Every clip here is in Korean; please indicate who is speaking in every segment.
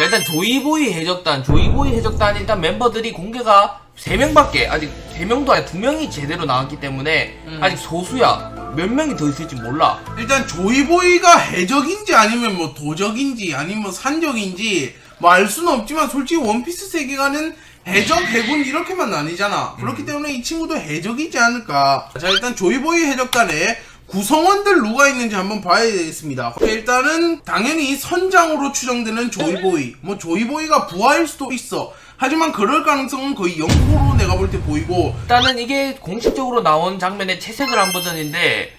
Speaker 1: 자, 일단 조이보이 해적단, 조이보이 해적단 일단 멤버들이 공개가 3명밖에, 아직 3명도 아니라 2명이 제대로 나왔기 때문에
Speaker 2: 음.
Speaker 1: 아직 소수야. 몇 명이 더 있을지 몰라.
Speaker 2: 일단 조이보이가 해적인지 아니면 뭐 도적인지 아니면 산적인지 뭐 알 수는 없지만 솔직히 원피스 세계관은 해적, 해군 이렇게만 나뉘잖아. 그렇기 때문에 이 친구도 해적이지 않을까. 자 일단 조이보이 해적단에 구성원들 누가 있는지 한번 봐야 되겠습니다. 일단은 당연히 선장으로 추정되는 조이보이. 뭐 조이보이가 부하일 수도 있어. 하지만 그럴 가능성은 거의 0%로 내가 볼 때 보이고
Speaker 1: 일단은 이게 공식적으로 나온 장면의 채색을 한 버전인데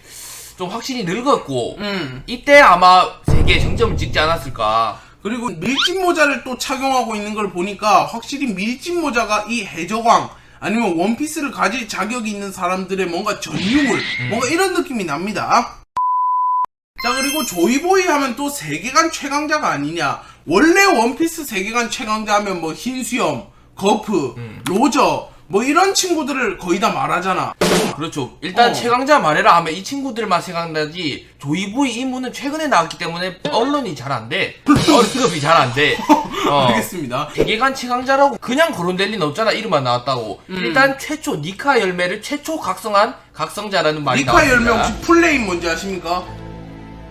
Speaker 1: 좀 확실히 늙었고
Speaker 2: 음
Speaker 1: 이때 아마 세계 정점을 찍지 않았을까.
Speaker 2: 그리고 밀짚 모자를 또 착용하고 있는 걸 보니까 확실히 밀짚 모자가 이 해적왕 아니면 원피스를 가질 자격이 있는 사람들의 뭔가 전유물 뭔가 이런 느낌이 납니다. 자 그리고 조이보이 하면 또 세계관 최강자가 아니냐. 원래 원피스 세계관 최강자 하면 뭐 흰수염, 거프, 로저 뭐 이런 친구들을 거의 다 말하잖아
Speaker 1: 그렇죠. 일단
Speaker 2: 어.
Speaker 1: 최강자 말해라 하면 이 친구들만 생각나지 조이보이 이무는 최근에 나왔기 때문에 언론이 잘 안 돼. 언급이 잘 안 돼. 어.
Speaker 2: 알겠습니다
Speaker 1: 세계관 최강자라고 그냥 거론될 리는 없잖아 이름만 나왔다고
Speaker 2: 음.
Speaker 1: 일단 최초 니카 열매를 최초 각성한 각성자라는 말이
Speaker 2: 니카
Speaker 1: 나왔습니다
Speaker 2: 열매 혹시 플레임 뭔지 아십니까?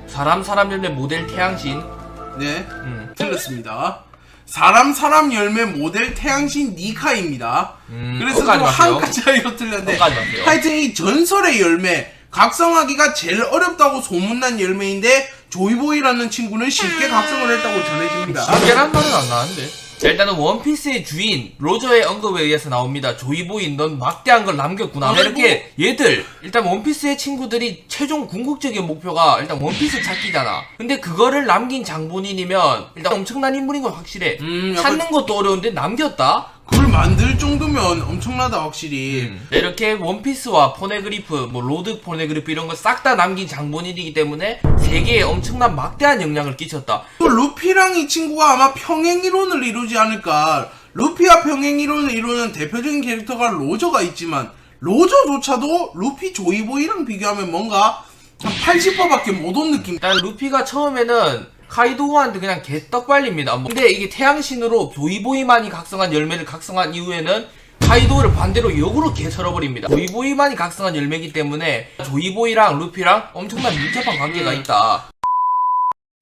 Speaker 1: 사람 사람 열매 모델 태양신
Speaker 2: 네
Speaker 1: 음.
Speaker 2: 틀렸습니다. 사람 사람 열매 모델 태양신 니카입니다.
Speaker 1: 음,
Speaker 2: 그래서
Speaker 1: 엇가지
Speaker 2: 좀
Speaker 1: 마세요.
Speaker 2: 한 가지로 틀렸는데. 하여튼 이 전설의 열매 각성하기가 제일 어렵다고 소문난 열매인데 조이보이라는 친구는 쉽게 각성을 했다고 전해집니다.
Speaker 1: 신기한 말은 안 나왔는데 자, 일단은 원피스의 주인 로저의 언급에 의해서 나옵니다 조이보이 넌 막대한 걸 남겼구나
Speaker 2: 아이고.
Speaker 1: 이렇게 얘들 일단 원피스의 친구들이 최종 궁극적인 목표가 일단 원피스 찾기잖아 근데 그거를 남긴 장본인이면 일단 엄청난 인물인 건 확실해
Speaker 2: 음, 약간-
Speaker 1: 찾는 것도 어려운데 남겼다?
Speaker 2: 그걸 만들 정도면 엄청나다 확실히.
Speaker 1: 네, 이렇게 원피스와 포네그리프, 뭐 로드 포네그리프 이런 거싹다 남긴 장본인이기 때문에 세계에 엄청난 막대한 영향을 끼쳤다.
Speaker 2: 또 루피랑 이 친구가 아마 평행 이론을 이루지 않을까. 루피와 평행 이론을 이루는 대표적인 캐릭터가 로저가 있지만 로저조차도 루피 조이보이랑 비교하면 뭔가 한 80%밖에 못 온 느낌.
Speaker 1: 일단 루피가 처음에는 카이도우한테 그냥 개떡발립니다. 뭐. 근데 이게 태양신으로 조이보이만이 각성한 열매를 각성한 이후에는 카이도우를 반대로 역으로 개설어버립니다. 조이보이만이 각성한 열매이기 때문에 조이보이랑 루피랑 엄청난 밀접한 관계가 있다.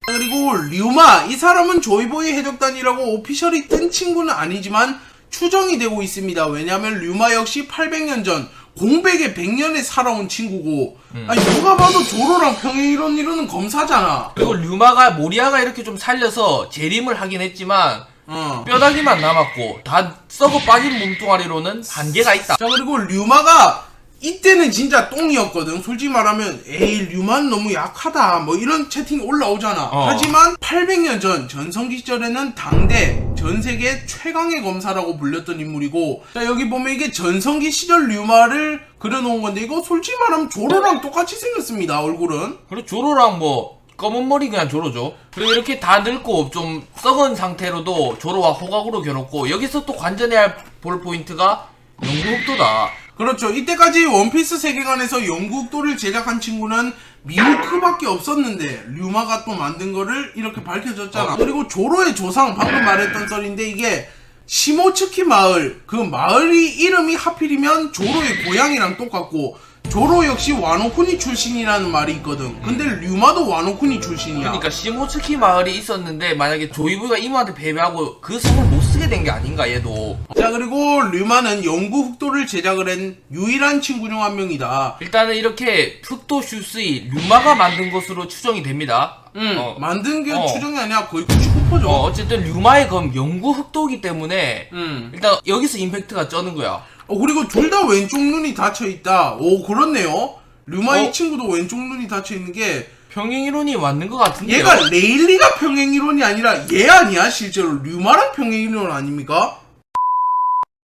Speaker 2: 그리고 류마 이 사람은 조이보이 해적단이라고 오피셜이 뜬 친구는 아니지만 추정이 되고 있습니다. 왜냐하면 류마 역시 800년 전 공백의 100년에 살아온 친구고 아니 누가 봐도 조로랑 평행 이론 이론은 검사잖아.
Speaker 1: 그리고 류마가 모리아가 이렇게 좀 살려서 재림을 하긴 했지만
Speaker 2: 어.
Speaker 1: 뼈다귀만 남았고 다 썩어 빠진 몸뚱아리로는 한계가 있다.
Speaker 2: 자 그리고 류마가 이때는 진짜 똥이었거든. 솔직히 말하면 에이 류마는 너무 약하다. 뭐 이런 채팅이 올라오잖아.
Speaker 1: 어.
Speaker 2: 하지만 800년 전 전성기 시절에는 당대 전 세계 최강의 검사라고 불렸던 인물이고 자 여기 보면 이게 전성기 시절 류마를 그려놓은 건데 이거 솔직히 말하면 조로랑 똑같이 생겼습니다. 얼굴은.
Speaker 1: 그리고 조로랑 뭐 검은 머리 그냥 조로죠. 그리고 이렇게 다 늙고 좀 썩은 상태로도 조로와 호각으로 겨뤘고 여기서 또 관전해야 볼 포인트가 영국도다.
Speaker 2: 그렇죠. 이때까지 원피스 세계관에서 영국도를 제작한 친구는 미우크밖에 없었는데 류마가 또 만든 거를 이렇게 밝혀졌잖아.
Speaker 1: 어.
Speaker 2: 그리고 조로의 조상 방금 말했던 썰인데 이게 시모츠키 마을 그 마을이 이름이 하필이면 조로의 고향이랑 똑같고 조로 역시 와노쿠니 출신이라는 말이 있거든. 근데 류마도 와노쿠니 출신이야.
Speaker 1: 그러니까 시모츠키 마을이 있었는데 만약에 조이부가 이모한테 패배하고 그 성을 못 쓰 게된게 아닌가 얘도.
Speaker 2: 자 그리고 류마는 영구 흑도를 제작을 한 유일한 친구 중 한 명이다.
Speaker 1: 일단은 이렇게 흑도 슈스이 류마가 만든 것으로 추정이 됩니다.
Speaker 2: 응,
Speaker 1: 어.
Speaker 2: 만든 게
Speaker 1: 어.
Speaker 2: 추정이 아니라 거의 99%죠.
Speaker 1: 어, 어쨌든 류마의 검 영구 흑도기 때문에
Speaker 2: 음.
Speaker 1: 일단 여기서 임팩트가 쩌는 거야.
Speaker 2: 어, 그리고 둘 다 왼쪽 눈이 닫혀 있다. 오, 그렇네요. 류마 이
Speaker 1: 어?
Speaker 2: 친구도 왼쪽 눈이 닫혀 있는 게
Speaker 1: 평행 이론이 맞는 것 같은데요.
Speaker 2: 얘가 레일리가 평행 이론이 아니라 얘 아니야 실제로 류마랑 평행 이론 아닙니까?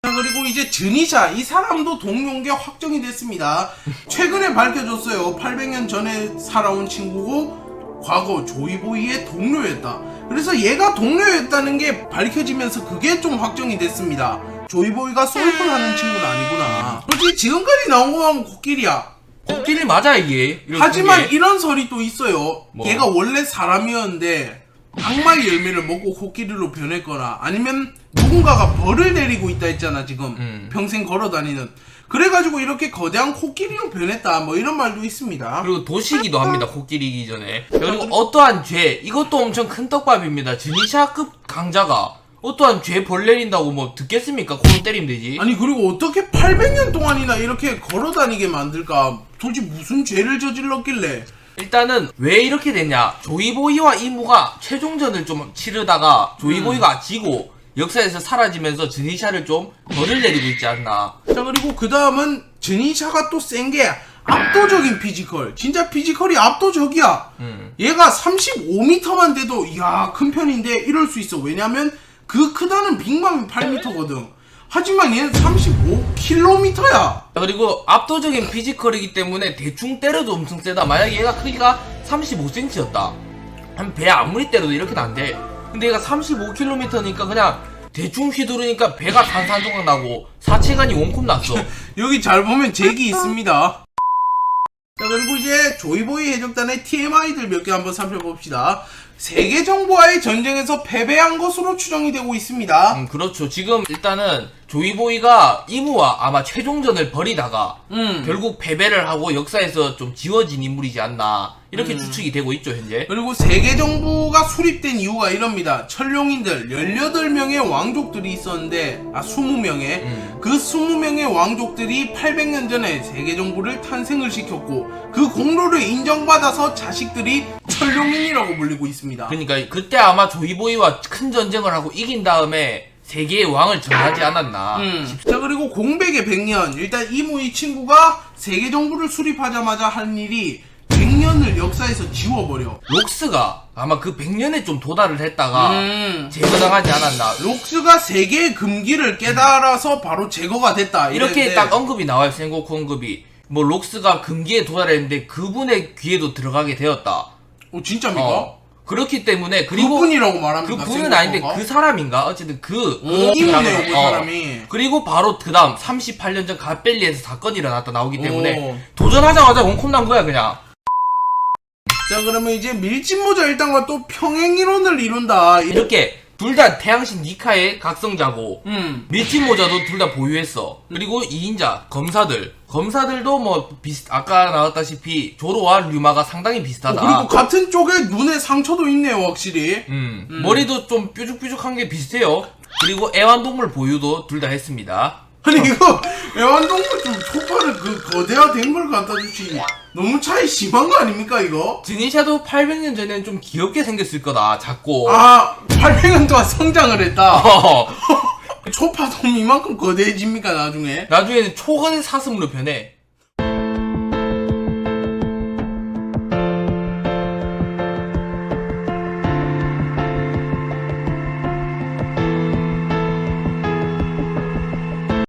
Speaker 2: 자, 그리고 이제 드니샤 이 사람도 동료인 게 확정이 됐습니다. 최근에 밝혀졌어요. 800년 전에 살아온 친구고 과거 조이보이의 동료였다. 그래서 얘가 동료였다는 게 밝혀지면서 그게 좀 확정이 됐습니다. 조이보이가 솔플 하는 친구는 아니구나. 솔직히 지금까지 나온 거 하면 코끼리야.
Speaker 1: 코끼리 맞아 이게. 이런
Speaker 2: 하지만
Speaker 1: 게.
Speaker 2: 이런 설이 또 있어요.
Speaker 1: 뭐?
Speaker 2: 얘가 원래 사람이었는데 악마의 열매를 먹고 코끼리로 변했거나 아니면 누군가가 벌을 내리고 있다 했잖아 지금
Speaker 1: 음.
Speaker 2: 평생 걸어다니는 그래가지고 이렇게 거대한 코끼리로 변했다 뭐 이런 말도 있습니다
Speaker 1: 그리고 도시기도 합니다. 코끼리기 전에. 그리고 어떠한 죄 이것도 엄청 큰 떡밥입니다. 드니샤급 강자가 어떠한 죄 벌 내린다고 뭐 듣겠습니까? 코로 때리면 되지.
Speaker 2: 아니 그리고 어떻게 800년 동안이나 이렇게 걸어다니게 만들까 도대체 무슨 죄를 저질렀길래
Speaker 1: 일단은 왜 이렇게 됐냐? 조이보이와 이무가 최종전을 좀 치르다가 조이보이가 지고 역사에서 사라지면서 드니샤를 좀 벌을 내리고 있지 않나.
Speaker 2: 자 그리고 그 다음은 드니샤가 또 센 게 압도적인 피지컬 진짜 피지컬이 압도적이야
Speaker 1: 음.
Speaker 2: 얘가 35m만 돼도 이야 큰 편인데 이럴 수 있어 왜냐면 그 크다는 빅맘이 8m거든 하지만 얘는 35km야
Speaker 1: 자, 그리고 압도적인 피지컬이기 때문에 대충 때려도 엄청 세다. 만약에 얘가 크기가 35cm였다. 한 배 아무리 때려도 이렇게는 안 돼. 근데 얘가 35km니까 그냥 대충 휘두르니까 배가 산산조각 나고 사체간이 원컵 났어.
Speaker 2: 여기 잘 보면 잭이 있습니다 자 그리고 이제 조이보이 해적단의 TMI들 몇 개 한번 살펴봅시다 세계 정보와의 전쟁에서 패배한 것으로 추정이 되고 있습니다
Speaker 1: 음, 그렇죠. 지금 일단은 조이보이가 이무와 아마 최종전을 벌이다가
Speaker 2: 음.
Speaker 1: 결국 패배를 하고 역사에서 좀 지워진 인물이지 않나 이렇게
Speaker 2: 음.
Speaker 1: 추측이 되고 있죠 현재.
Speaker 2: 그리고 세계 정부가 수립된 이유가 이럽니다. 천룡인들 18명의 왕족들이 있었는데 아 20명의
Speaker 1: 음.
Speaker 2: 그 20명의 왕족들이 800년 전에 세계 정부를 탄생을 시켰고 그 공로를 인정받아서 자식들이 천룡인이라고 불리고 있습니다.
Speaker 1: 그러니까 그때 아마 조이보이와 큰 전쟁을 하고 이긴 다음에 세계의 왕을 정하지 않았나.
Speaker 2: 음. 자 그리고 공백의 100년 일단 이모 이 친구가 세계 정부를 수립하자마자 한 일이 100년을 역사에서 지워버려.
Speaker 1: 록스가 아마 그 100년에 좀 도달을 했다가
Speaker 2: 음.
Speaker 1: 제거당하지 않았나.
Speaker 2: 록스가 세계의 금기를 깨달아서 바로 제거가 됐다.
Speaker 1: 이렇게
Speaker 2: 이랬는데
Speaker 1: 딱 언급이 나와요 생고쿠 언급이. 뭐 록스가 금기에 도달했는데 그분의 귀에도 들어가게 되었다.
Speaker 2: 어 진짜입니까?
Speaker 1: 어. 그렇기 때문에 그리고
Speaker 2: 그분이라고 말합니까?
Speaker 1: 그 분은? 아닌데 그 사람인가? 어쨌든 그,
Speaker 2: 오,
Speaker 1: 그
Speaker 2: 이모네요, 그
Speaker 1: 어.
Speaker 2: 사람이.
Speaker 1: 그리고 바로 그 다음 38년 전 갓벨리에서 사건이 일어났다 나오기 때문에
Speaker 2: 오.
Speaker 1: 도전하자마자 원컵 난 거야 그냥.
Speaker 2: 자 그러면 이제 밀짚모자 일당과 또 평행이론을 이룬다. 이-
Speaker 1: 이렇게 둘 다 태양신 니카의 각성자고
Speaker 2: 음.
Speaker 1: 밀짚 모자도 둘 다 보유했어. 그리고 2인자 검사들 검사들도 뭐 비슷 아까 나왔다시피 조로와 류마가 상당히
Speaker 2: 어,
Speaker 1: 비슷하다.
Speaker 2: 그리고 같은 쪽에 눈에 상처도 있네요, 확실히.
Speaker 1: 음, 머리도 좀 뾰족뾰족한 게 비슷해요. 그리고 애완동물 보유도 둘 다 했습니다.
Speaker 2: 아니 이거 애완동물 좀 초파를 그 거대화된 걸 갖다 주지. 너무 차이 심한 거 아닙니까 이거?
Speaker 1: 드니샤도 800년 전에는 좀 귀엽게 생겼을 거다. 작고.
Speaker 2: 아 800년 동안 성장을 했다.
Speaker 1: 어.
Speaker 2: 초파도 이만큼 거대해집니까 나중에?
Speaker 1: 나중에는 초건의 사슴으로 변해.